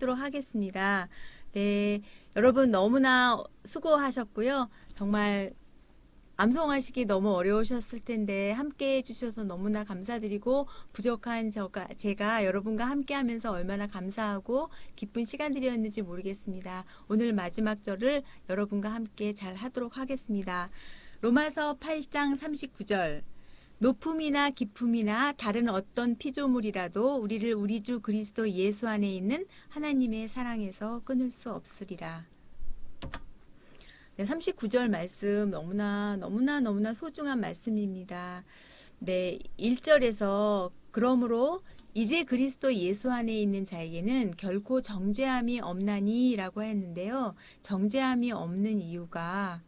하도록 하겠습니다. 네, 여러분 너무나 수고하셨고요. 정말 암송하시기 너무 어려우셨을 텐데 함께 해주셔서 너무나 감사드리고 부족한 저가 제가 여러분과 함께 하면서 얼마나 감사하고 기쁜 시간들이었는지 모르겠습니다. 오늘 마지막 절을 여러분과 함께 잘 하도록 하겠습니다. 로마서 8장 39절 높음이나 깊음이나 다른 어떤 피조물이라도 우리를 우리 주 그리스도 예수 안에 있는 하나님의 사랑에서 끊을 수 없으리라. 네, 39절 말씀 너무나 너무나 너무나 소중한 말씀입니다. 네, 1절에서 그러므로 이제 그리스도 예수 안에 있는 자에게는 결코 정죄함이 없나니라고 했는데요. 정죄함이 없는 이유가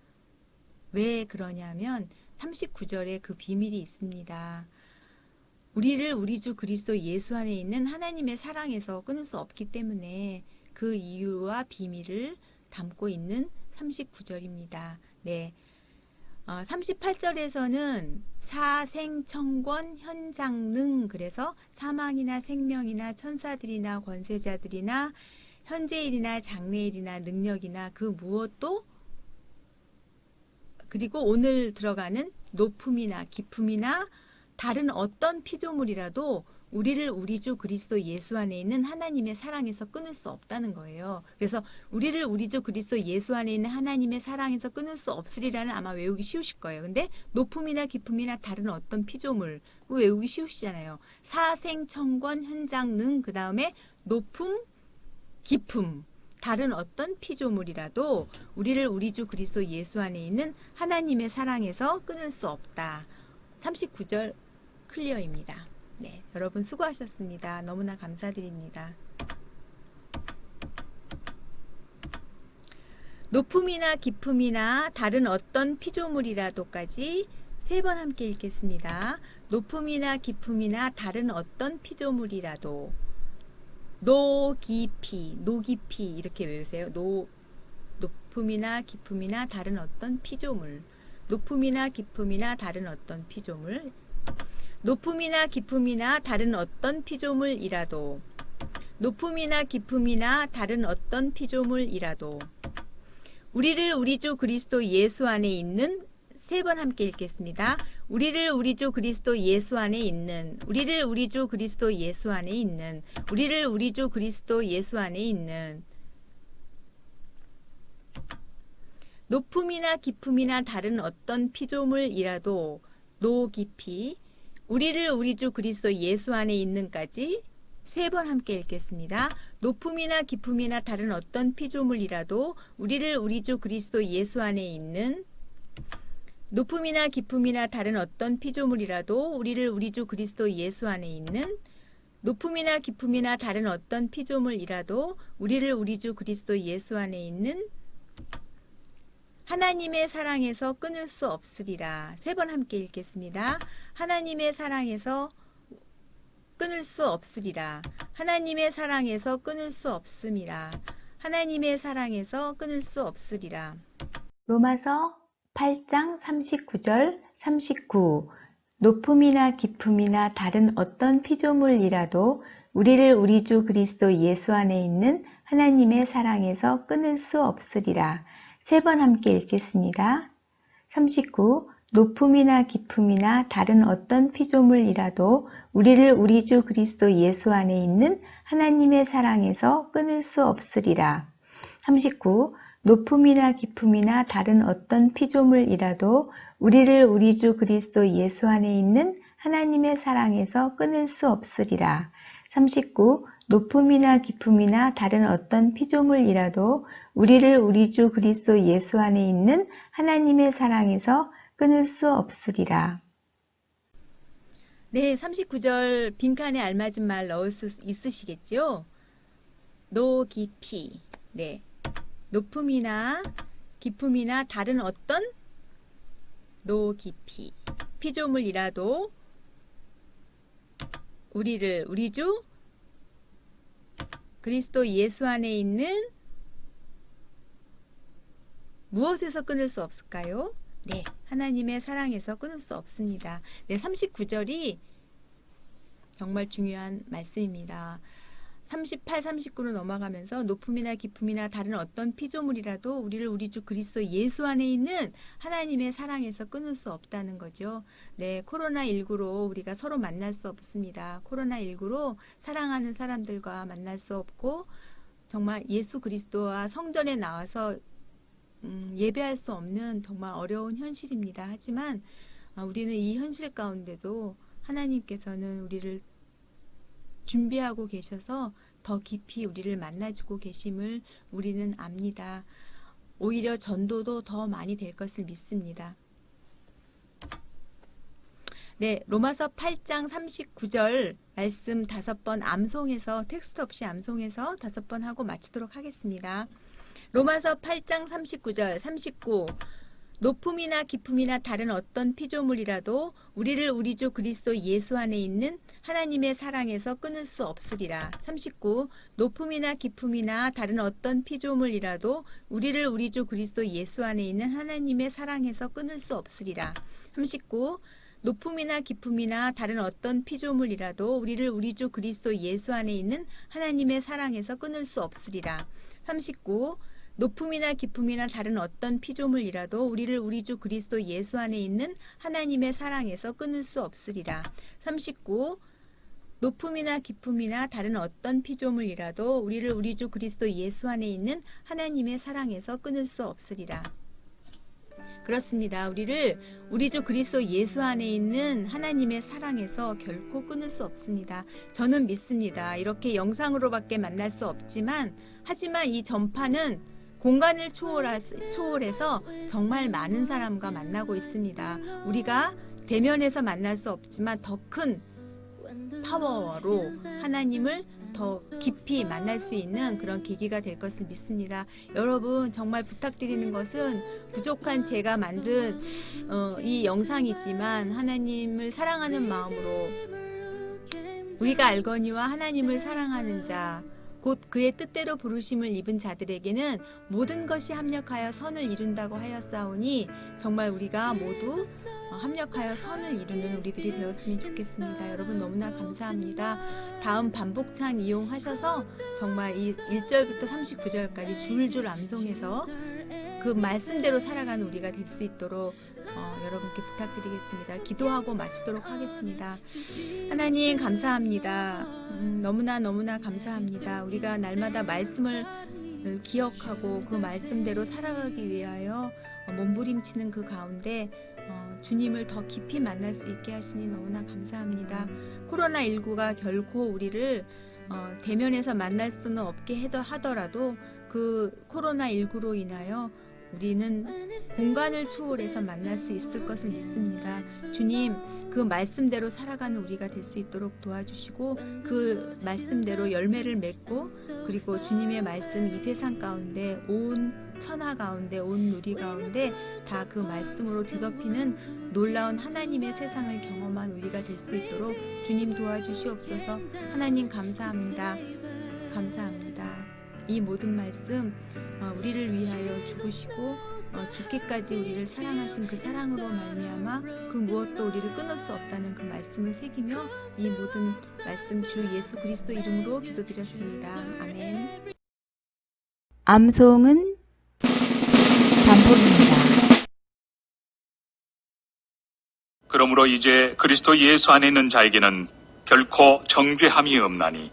왜 그러냐면 39절에 그 비밀이 있습니다. 우리를 우리 주 그리스도 예수 안에 있는 하나님의 사랑에서 끊을 수 없기 때문에 그 이유와 비밀을 담고 있는 39절입니다. 네. 어, 38절에서는 사생청권 현장능 그래서 사망이나 생명이나 천사들이나 권세자들이나 현재일이나 장래일이나 능력이나 그 무엇도 그리고 오늘 들어가는 높음이나 깊음이나 다른 어떤 피조물이라도 우리를 우리 주 그리스도 예수 안에 있는 하나님의 사랑에서 끊을 수 없다는 거예요. 그래서 우리를 우리 주 그리스도 예수 안에 있는 하나님의 사랑에서 끊을 수 없으리라는 아마 외우기 쉬우실 거예요. 근데 높음이나 깊음이나 다른 어떤 피조물 외우기 쉬우시잖아요. 사생청권 현장능 그 다음에 높음 깊음 다른 어떤 피조물이라도 우리를 우리 주 그리스도 예수 안에 있는 하나님의 사랑에서 끊을 수 없다. 39절 클리어입니다. 네, 여러분 수고하셨습니다. 너무나 감사드립니다. 높음이나 깊음이나 다른 어떤 피조물이라도까지 세 번 함께 읽겠습니다. 높음이나 깊음이나 다른 어떤 피조물이라도 노 깊이 노 깊이 이렇게 외우세요. 노 높음이나 깊음이나 다른 어떤 피조물. 높음이나 깊음이나 다른 어떤 피조물. 높음이나 깊음이나 다른 어떤 피조물이라도. 높음이나 깊음이나 다른 어떤 피조물이라도. 우리를 우리 주 그리스도 예수 안에 있는 세 번 함께 읽겠습니다. 우리를 우리 주 그리스도 예수 안에 있는 우리를 우리 주 그리스도 예수 안에 있는 우리를 우리 주 그리스도 예수 안에 있는 높음이나 깊음이나 다른 어떤 피조물이라도 노 깊이 우리를 우리 주 그리스도 예수 안에 있는까지 세 번 함께 읽겠습니다. 높음이나 깊음이나 다른 어떤 피조물이라도 우리를 우리 주 그리스도 예수 안에 있는 높음이나 깊음이나 다른 어떤 피조물이라도 우리를 우리 주 그리스도 예수 안에 있는 높음이나 깊음이나 다른 어떤 피조물이라도 우리를 우리 주 그리스도 예수 안에 있는 하나님의 사랑에서 끊을 수 없으리라. 세 번 함께 읽겠습니다. 하나님의 사랑에서 끊을 수 없으리라. 하나님의 사랑에서 끊을 수 없음이라. 하나님의 사랑에서 끊을 수 없으리라. 로마서 8장 39절 39 높음이나 깊음이나 다른 어떤 피조물이라도 우리를 우리 주 그리스도 예수 안에 있는 하나님의 사랑에서 끊을 수 없으리라. 세 번 함께 읽겠습니다. 39 높음이나 깊음이나 다른 어떤 피조물이라도 우리를 우리 주 그리스도 예수 안에 있는 하나님의 사랑에서 끊을 수 없으리라. 39 높음이나 깊음이나 다른 어떤 피조물이라도 우리를 우리 주 그리스도 예수 안에 있는 하나님의 사랑에서 끊을 수 없으리라. 39. 높음이나 깊음이나 다른 어떤 피조물이라도 우리를 우리 주 그리스도 예수 안에 있는 하나님의 사랑에서 끊을 수 없으리라. 네, 39절 빈칸에 알맞은 말 넣을 수 있으시겠죠? 노 깊이. 네. 높음이나 깊음이나 다른 어떤 노 깊이 피조물이라도 우리를 우리 주 그리스도 예수 안에 있는 무엇에서 끊을 수 없을까요? 네, 하나님의 사랑에서 끊을 수 없습니다. 네, 39절이 정말 중요한 말씀입니다. 38, 39로 넘어가면서 높음이나 깊음이나 다른 어떤 피조물이라도 우리를 우리 주 그리스도 예수 안에 있는 하나님의 사랑에서 끊을 수 없다는 거죠. 네, 코로나19로 우리가 서로 만날 수 없습니다. 코로나19로 사랑하는 사람들과 만날 수 없고 정말 예수 그리스도와 성전에 나와서 음, 예배할 수 없는 정말 어려운 현실입니다. 하지만 아, 우리는 이 현실 가운데도 하나님께서는 우리를 준비하고 계셔서 더 깊이 우리를 만나주고 계심을 우리는 압니다. 오히려 전도도 더 많이 될 것을 믿습니다. 네, 로마서 8장 39절 말씀 다섯 번 암송해서 텍스트 없이 암송해서 다섯 번 하고 마치도록 하겠습니다. 로마서 8장 39절 39 높음이나 깊음이나 다른 어떤 피조물이라도 우리를 우리 주 그리스도 예수 안에 있는 하나님의 사랑에서 끊을 수 없으리라. 39. 높음이나 깊음이나 다른 어떤 피조물이라도 우리를 우리 주 그리스도 예수 안에 있는 하나님의 사랑에서 끊을 수 없으리라. 39. 높음이나 깊음이나 다른 어떤 피조물이라도 우리를 우리 주 그리스도 예수 안에 있는 하나님의 사랑에서 끊을 수 없으리라. 39. 높음이나 깊음이나 다른 어떤 피조물이라도 우리를 우리 주 그리스도 예수 안에 있는 하나님의 사랑에서 끊을 수 없으리라. 39. 높음이나 깊음이나 다른 어떤 피조물이라도 우리를 우리 주 그리스도 예수 안에 있는 하나님의 사랑에서 끊을 수 없으리라. 그렇습니다. 우리를 우리 주 그리스도 예수 안에 있는 하나님의 사랑에서 결코 끊을 수 없습니다. 저는 믿습니다. 이렇게 영상으로밖에 만날 수 없지만 하지만 이 전파는 공간을 초월하, 초월해서 정말 많은 사람과 만나고 있습니다. 우리가 대면에서 만날 수 없지만 더 큰 파워로 하나님을 더 깊이 만날 수 있는 그런 계기가 될 것을 믿습니다. 여러분 정말 부탁드리는 것은 부족한 제가 만든 어, 이 영상이지만 하나님을 사랑하는 마음으로 우리가 알거니와 하나님을 사랑하는 자. 곧 그의 뜻대로 부르심을 입은 자들에게는 모든 것이 합력하여 선을 이룬다고 하였사오니 정말 우리가 모두 어, 합력하여 선을 이루는 우리들이 되었으면 좋겠습니다. 여러분 너무나 감사합니다. 다음 반복창 이용하셔서 정말 이 1절부터 39절까지 줄줄 암송해서 그 말씀대로 살아가는 우리가 될 수 있도록 어, 여러분께 부탁드리겠습니다. 기도하고 마치도록 하겠습니다. 하나님 감사합니다. 음, 너무나 너무나 감사합니다. 우리가 날마다 말씀을 어, 기억하고 그 말씀대로 살아가기 위하여 어, 몸부림치는 그 가운데 어, 주님을 더 깊이 만날 수 있게 하시니 너무나 감사합니다. 코로나19가 결코 우리를 어, 대면에서 만날 수는 없게 하더라도 그 코로나19로 인하여 우리는 공간을 초월해서 만날 수 있을 것을 믿습니다. 주님, 그 말씀대로 살아가는 우리가 될 수 있도록 도와주시고 그 말씀대로 열매를 맺고 그리고 주님의 말씀 이 세상 가운데 온 천하 가운데 온 누리 가운데 다 그 말씀으로 뒤덮이는 놀라운 하나님의 세상을 경험한 우리가 될 수 있도록 주님 도와주시옵소서. 하나님 감사합니다. 감사합니다. 이 모든 말씀 어, 우리를 위하여 죽으시고 어, 죽기까지 우리를 사랑하신 그 사랑으로 말미암아 그 무엇도 우리를 끊을 수 없다는 그 말씀을 새기며 이 모든 말씀 주 예수 그리스도 이름으로 기도드렸습니다. 아멘. 암송은 반복입니다. 그러므로 이제 그리스도 예수 안에 있는 자에게는 결코 정죄함이 없나니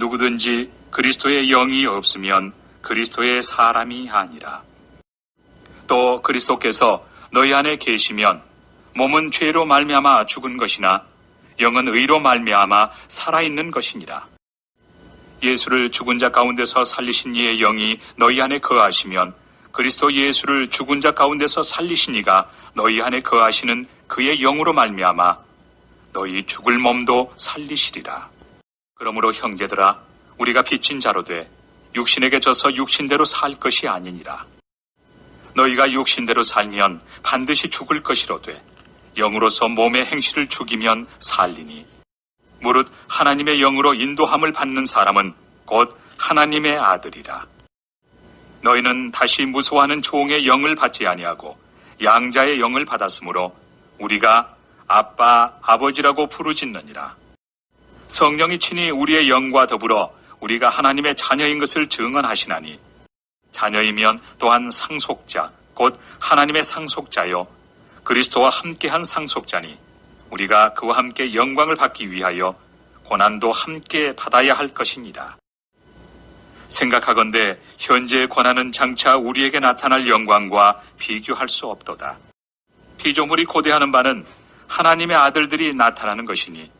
누구든지 그리스도의 영이 없으면 그리스도의 사람이 아니라. 또 그리스도께서 너희 안에 계시면 몸은 죄로 말미암아 죽은 것이나 영은 의로 말미암아 살아 있는 것이니라. 예수를 죽은 자 가운데서 살리신 이의 영이 너희 안에 거하시면 그리스도 예수를 죽은 자 가운데서 살리신 이가 너희 안에 거하시는 그의 영으로 말미암아 너희 죽을 몸도 살리시리라. 그러므로 형제들아 우리가 빚진 자로 돼 육신에게 져서 육신대로 살 것이 아니니라. 너희가 육신대로 살면 반드시 죽을 것이로되 영으로서 몸의 행실을 죽이면 살리니 무릇 하나님의 영으로 인도함을 받는 사람은 곧 하나님의 아들이라. 너희는 다시 무서워하는 종의 영을 받지 아니하고 양자의 영을 받았으므로 우리가 아빠 아버지라고 부르짖느니라. 성령이 친히 우리의 영과 더불어 우리가 하나님의 자녀인 것을 증언하시나니 자녀이면 또한 상속자 곧 하나님의 상속자요 그리스도와 함께한 상속자니 우리가 그와 함께 영광을 받기 위하여 고난도 함께 받아야 할 것이니라. 생각하건대 현재의 고난은 장차 우리에게 나타날 영광과 비교할 수 없도다. 피조물이 고대하는 바는 하나님의 아들들이 나타나는 것이니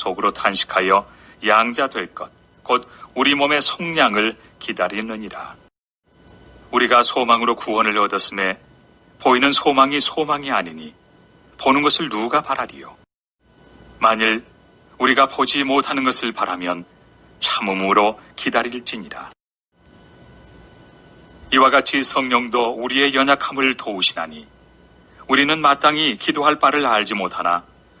속으로 탄식하여 양자 될 것, 곧 우리 몸의 속량을 기다리느니라. 우리가 소망으로 구원을 얻었음에 보이는 소망이 소망이 아니니 보는 것을 누가 바라리요? 만일 우리가 보지 못하는 것을 바라면 참음으로 기다릴지니라. 이와 같이 성령도 우리의 연약함을 도우시나니 우리는 마땅히 기도할 바를 알지 못하나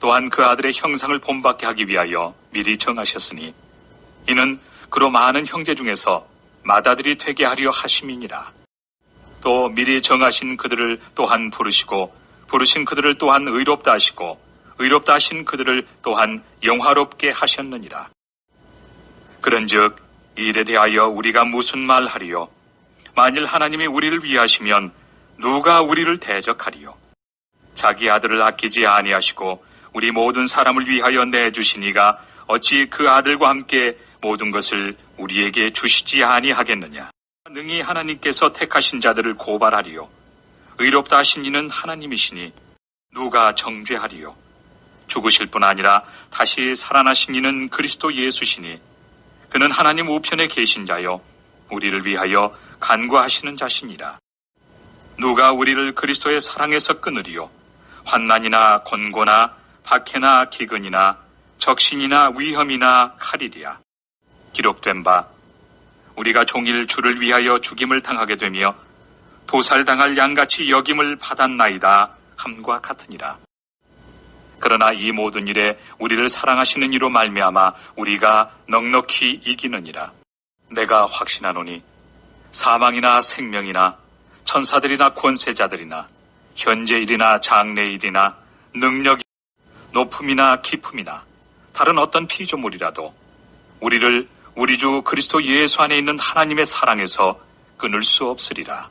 또한 그 아들의 형상을 본받게 하기 위하여 미리 정하셨으니 이는 그로 많은 형제 중에서 맏아들이 되게 하려 하심이니라. 또 미리 정하신 그들을 또한 부르시고 부르신 그들을 또한 의롭다 하시고 의롭다 하신 그들을 또한 영화롭게 하셨느니라. 그런즉 이 일에 대하여 우리가 무슨 말 하리요? 만일 하나님이 우리를 위하시면 누가 우리를 대적하리요? 자기 아들을 아끼지 아니하시고 우리 모든 사람을 위하여 내주시니가 어찌 그 아들과 함께 모든 것을 우리에게 주시지 아니하겠느냐? 능히 하나님께서 택하신 자들을 고발하리요. 의롭다 하신 이는 하나님이시니 누가 정죄하리요? 죽으실 뿐 아니라 다시 살아나신 이는 그리스도 예수시니 그는 하나님 우편에 계신 자요 우리를 위하여 간구하시는 자시니라. 누가 우리를 그리스도의 사랑에서 끊으리요? 환난이나 곤고나 박해나 기근이나 적신이나 위험이나 칼이리야. 기록된 바 우리가 종일 주를 위하여 죽임을 당하게 되며 도살당할 양같이 여김을 받았나이다 함과 같으니라. 그러나 이 모든 일에 우리를 사랑하시는 이로 말미암아 우리가 넉넉히 이기느니라. 내가 확신하노니 사망이나 생명이나 천사들이나 권세자들이나 현재 일이나 장래 일이나 능력이 높음이나 깊음이나 다른 어떤 피조물이라도 우리를 우리 주 그리스도 예수 안에 있는 하나님의 사랑에서 끊을 수 없으리라.